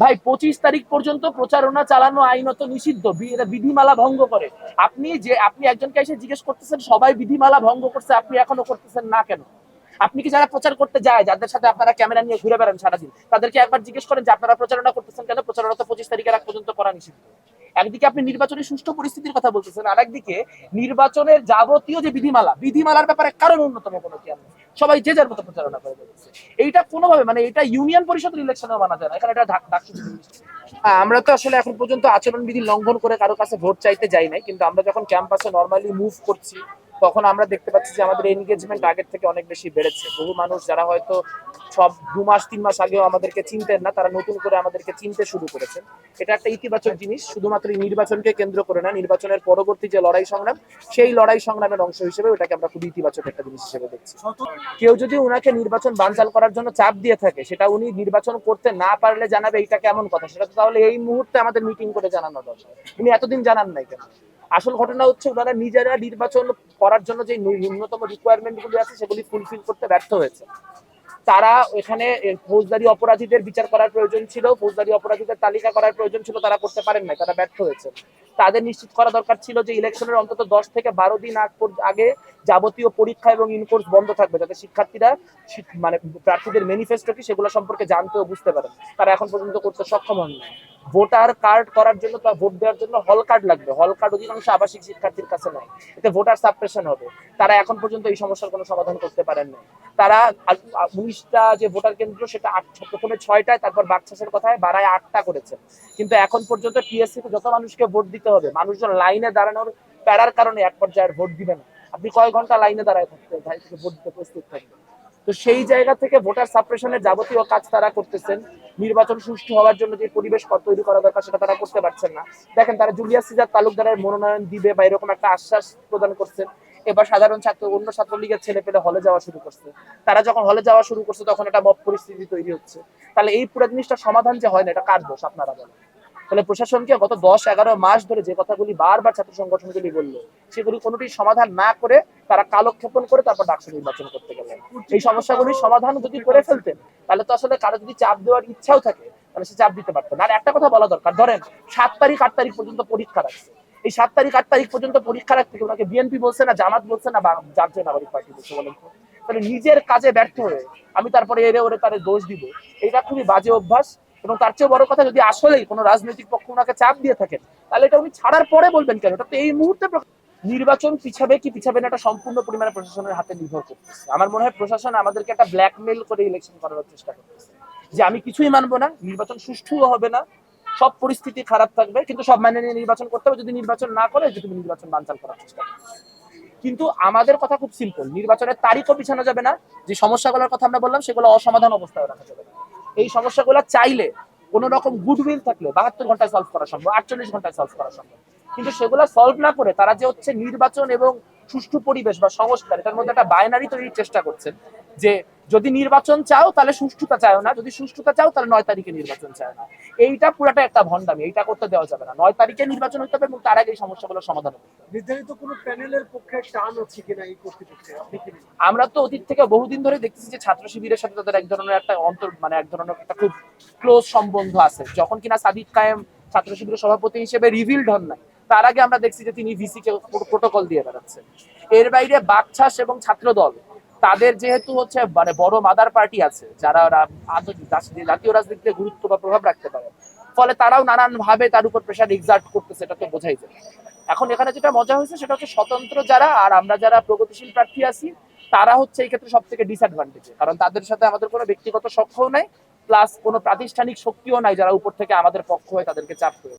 ভাই, পঁচিশ তারিখ পর্যন্ত প্রচারণা চালানো আইনত নিষিদ্ধ বিধিমালা ভঙ্গ করে। আপনি যে, আপনি একজনকে এসে জিজ্ঞেস করতেছেন, সবাই বিধিমালা ভঙ্গ করছে, আপনি এখনও করতেছেন না কেন? আপনি কি যারা প্রচার করতে যায়, যাদের সাথে আপনারা ক্যামেরা নিয়ে ঘুরে বেড়ান সারাদিন, তাদেরকে একবার জিজ্ঞেস করেন যে, আপনারা প্রচারণা করতেছেন কেন? প্রচারণা তো পঁচিশ তারিখের আগ পর্যন্ত করা নিষিদ্ধ। একদিকে আপনি নির্বাচনী সুষ্ঠু পরিস্থিতির কথা বলতেছেন আর একদিকে নির্বাচনের যাবতীয় যে বিধিমালা, বিধিমালার ব্যাপারে কারণ অন্যতম কোনো জ্ঞান নেই। সবাই যে যার মতো প্রচারণা করে বেড়াচ্ছে এইটা কোনোভাবে মানে এটা ইউনিয়ন পরিষদের ইলেকশনেও মানা যায় না। এখানে এটা হ্যাঁ, আমরা তো আসলে এখন পর্যন্ত আচরণবিধি লঙ্ঘন করে কারও কাছে ভোট চাইতে যাই নাই কিন্তু আমরা যখন ক্যাম্পাসে নর্মালি মুভ করছি তখন আমরা দেখতে পাচ্ছি যে আমাদের এনগেজমেন্ট আগের থেকে অনেক বেশি বেড়েছে। বহু মানুষ যারা হয়তো সব দু মাস, তিন মাস আগেও আমাদেরকে চিনতেন না, তারা নতুন করে আমাদেরকে চিনতে শুরু করেছেন। এটা একটা ইতিবাচক জিনিস, শুধুমাত্র এই নির্বাচনকে কেন্দ্র করে না, নির্বাচনের পরবর্তী যে লড়াই সংগ্রাম, সেই লড়াই সংগ্রামের অংশ হিসেবে ওটাকে আমরা খুবই ইতিবাচক একটা জিনিস হিসেবে দেখছি। কেউ যদি উনাকে নির্বাচন বানচাল করার জন্য চাপ দিয়ে থাকে, সেটা উনি নির্বাচন করতে না পারলে জানাবে এইটা কেমন কথা, সেটা তো তাহলে এই মুহূর্তে আমাদের মিটিং করে জানানো দরকার। উনি এতদিন জানান নাই কেন? আসল ঘটনা হচ্ছে ওনারা নিজেরা নির্বাচন করার জন্য যে ন্যূনতম রিকোয়ারমেন্ট গুলি আছে, সেগুলি ফুলফিল করতে ব্যর্থ হয়েছে। তারা এখানে ফৌজদারি অপরাধীদের বিচার করার প্রয়োজন ছিল, ফৌজদারি অপরাধীদের তালিকা করার প্রয়োজন ছিল, তারা করতে পারেন নাই, তারা ব্যর্থ হয়েছে। তাদের নিশ্চিত করা দরকার ছিল যে ইলেকশনের অন্তত দশ থেকে বারো দিন আগ আগে যাবতীয় পরীক্ষা এবং ইনকোর্স বন্ধ থাকবে, যাতে শিক্ষার্থীরা মানে প্রার্থীদের ম্যানিফেস্টো কি সেগুলো সম্পর্কে জানতে ও বুঝতে পারেন তারা এখন পর্যন্ত করতে সক্ষম হন ভোটার কার্ড করার জন্য বা ভোট দেওয়ার জন্য হল কার্ড লাগবে। হল কার্ড অধিকাংশ আবাসিক শিক্ষার্থীর কাছে নাই। এতে ভোটার সাবপ্রেশন হবে। তারা এখন পর্যন্ত এই সমস্যার কোনো সমাধান করতে পারেন না তারা উনিশটা যে ভোটার কেন্দ্র, সেটা আট প্রথমে ছয়টায়, তারপর বাকশাসের কথায় বাড়ায় আটটা করেছে। কিন্তু এখন পর্যন্ত টিএসসি তে যত মানুষকে ভোট দিতে হবে, মানুষজন লাইনে দাঁড়ানোর প্যারার কারণে এক পর্যায়ে ভোট দিবে না। আপনি কয় ঘণ্টা লাইনে দাঁড়ায় থাকতে ভাই থেকে ভোট দিতে প্রস্তুত থাকবেন। তো সেই জায়গা থেকে ভোটার সাপ্রেশনের যাবতীয় কাজ তারা করতেছেন। নির্বাচন সুষ্ঠু হওয়ার জন্য যে পরিবেশ তৈরি করা দরকার, সেটা তারা করতে পারছেন না। দেখেন, তারা জুলিয়াস সিজার তালুকদারের মনোনয়ন দিবে বা এরকম একটা আশ্বাস প্রদান করছেন। এবার সাধারণ ছাত্র, অন্য ছাত্রলীগের ছেলে পেলে হলে যাওয়া শুরু করছে। তারা যখন হলে যাওয়া শুরু করছে, তখন একটা মব পরিস্থিতি তৈরি হচ্ছে। তাহলে এই পুরো জিনিসটা সমাধান যে হয় না, এটা কার দোষ আপনারা বলেন? তাহলে প্রশাসনকে গত দশ, এগারো মাস ধরে যে কথাগুলি বারবার ছাত্র সংগঠনগুলি বলল, সেগুলি কোনোটি সমাধান না করে তারা কালক্ষেপণ করে তারপর ডাকসু নির্বাচন করতে গেলেন। এই সমস্যাগুলির সমাধান যদি করে ফেলতেন, তাহলে তো আসলে কারও যদি চাপ দেওয়ার ইচ্ছাও থাকে, তাহলে সে চাপ দিতে পারতেন আর একটা কথা বলা দরকার, ধরেন সাত তারিখ, আট তারিখ পর্যন্ত পরীক্ষা রাখছে। এই সাত তারিখ, আট তারিখ পর্যন্ত পরীক্ষা রাখতে ওনাকে বিএনপি বলছে না জামাত বলছে না জাতীয় নাগরিক পার্টি বলছে বলেন তাহলে নিজের কাজে ব্যর্থ হয়ে আমি তারপরে এরে ওরে তাদের দোষ দিব। এটা খুবই বাজে অভ্যাস। এবং তার চেয়ে বড় কথা, যদি আসলেই কোনো রাজনৈতিক পক্ষ ওনাকে চাপ দিয়ে থাকেন, তাহলে এটা উনি ছাড়ার পরে বলবেন কেন? এটা তো এই মুহূর্তে নির্বাচন পিছাবে কি পিছাবে না, এটা সম্পূর্ণ পরিমাণে প্রশাসনের হাতে নির্ভর করতেছে। আমার মনে হয় প্রশাসন আমাদেরকে একটা ব্ল্যাকমেল করে ইলেকশন করার চেষ্টা করতেছে। যে আমি কিছুই মানবো না, নির্বাচন সুষ্ঠুও হবে না, সব পরিস্থিতি খারাপ থাকবে, কিন্তু সব মানে নিয়ে নির্বাচন করতে হবে। যদি নির্বাচন না করে যে তুমি নির্বাচন বানচাল করার চেষ্টা করো। কিন্তু আমাদের কথা খুব সিম্পল নির্বাচনের তারিখও পিছানো যাবে না, যে সমস্যাগুলোর কথা আমরা বললাম, সেগুলো অসমাধান অবস্থায় রাখা যাবে না। এই সমস্যাগুলো চাইলে কোন রকম গুডউইল থাকলে বাহাত্তর ঘন্টায় সলভ করা সম্ভব, আটচল্লিশ ঘন্টায় সলভ করা সম্ভব। কিন্তু সেগুলো সলভ না করে তারা যে হচ্ছে নির্বাচন এবং সুষ্ঠু পরিবেশ বা সংস্কার, এটার মধ্যে একটা বাইনারি তৈরির চেষ্টা করছেন যে যদি নির্বাচন চাও তাহলে সুষ্ঠুতা চাও না। যদি সুষ্ঠুতা চাও তাহলে নয় তারিখে নির্বাচন চাও না। এইটা পুরাটা একটা ভণ্ডামি। এইটা করতে দেওয়া যাবে না। নয় তারিখে নির্বাচন হতে হবে এবং তার আগে এই সমস্যাগুলো সমাধান হবে। নির্ধারিত কোনো প্যানেলের পক্ষে টান আছে কিনা এই কর্তৃপক্ষে আপনি কি করেন? আমরা তো অতীত থেকে বহুদিন ধরে দেখতেছি যে ছাত্র শিবিরের সাথে তাদের এক ধরনের একটা অন্তর মানে এক ধরনের একটা খুব ক্লোজ সম্বন্ধ আছে। যখন কিনা সাদিক কায়েম ছাত্র শিবিরের সভাপতি হিসেবে রিভিলড হন নাই তার আগে আমরা দেখছি যে তিনি ভিসি কে প্রোটোকল দিয়ে বেড়াচ্ছেন। এর বাইরে বাকছাস এবং ছাত্র দল তাদের যেহেতু হচ্ছে মানে বড় মাদার পার্টি আছে, যারা জাতীয় রাজনীতিতে গুরুত্ব বা প্রভাব রাখতে পারে। ফলে তারাও নানান ভাবে তার উপর প্রেশার এক্সার্ট করতেছে, এটা তো বোঝাই যায়। এখন এখানে যেটা মজা হয়েছে, সেটা হচ্ছে স্বতন্ত্র যারা আর আমরা যারা প্রগতিশীল প্রার্থী আছি, তারা হচ্ছে এই ক্ষেত্রে সব থেকে ডিসঅ্যাডভান্টেজে কারণ তাদের সাথে আমাদের কোনো ব্যক্তিগত সক্ষও নাই প্লাস কোনো প্রাতিষ্ঠানিক শক্তিও নাই যারা উপর থেকে আমাদের পক্ষ হয়ে তাদেরকে চাপ করে